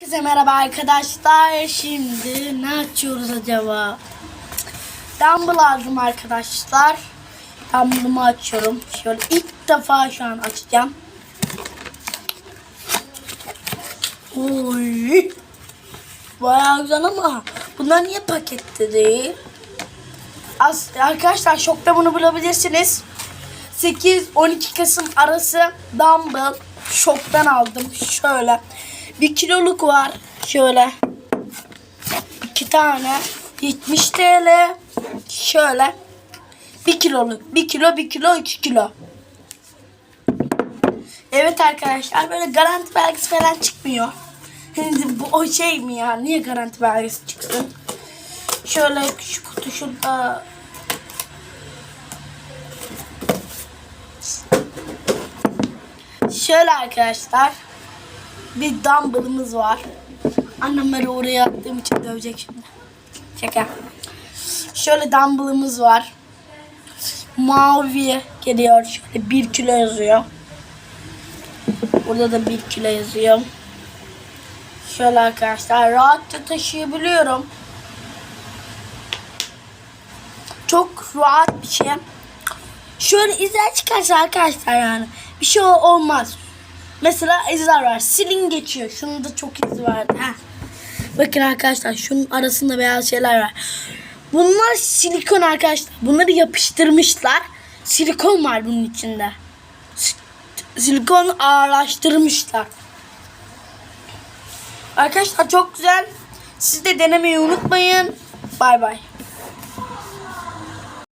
Herkese merhaba arkadaşlar. Şimdi ne açıyoruz acaba? Dumbbell aldım arkadaşlar. Dumbbell'ımı açıyorum. Şöyle ilk defa şu an açacağım. Oy. Bayağı güzel ama bunlar niye pakette değil? As arkadaşlar şokta bunu bulabilirsiniz. 8-12 Kasım arası dumbbell şoktan aldım. Şöyle. Bir kiloluk var. Şöyle. iki tane. 70 TL. Şöyle. Bir kiloluk. Bir kilo, bir kilo, iki kilo. Evet arkadaşlar böyle garanti belgesi falan çıkmıyor. Şimdi bu o şey mi ya? Niye garanti belgesi çıksın? Şöyle şu kutu şurada Şöyle arkadaşlar. Bir dumbbellımız var. Annem beni oraya attığım için dövecek şimdi. Şaka. Şöyle dumbbellımız var. Mavi geliyor. Şöyle 1 kilo yazıyor. Burada da 1 kilo yazıyor. Şöyle arkadaşlar rahatça taşıyabiliyorum. Çok rahat bir şey. Şöyle izler çıkarsa arkadaşlar yani bir şey olmaz. Mesela izler var. Silin geçiyor. Şunun da çok izi var. Heh. Bakın arkadaşlar şunun arasında beyaz şeyler var. Bunlar silikon arkadaşlar. Bunları yapıştırmışlar. Silikon var bunun içinde. Si- Silikon ağırlaştırmışlar. Arkadaşlar çok güzel. Siz de denemeyi unutmayın. Bay bay.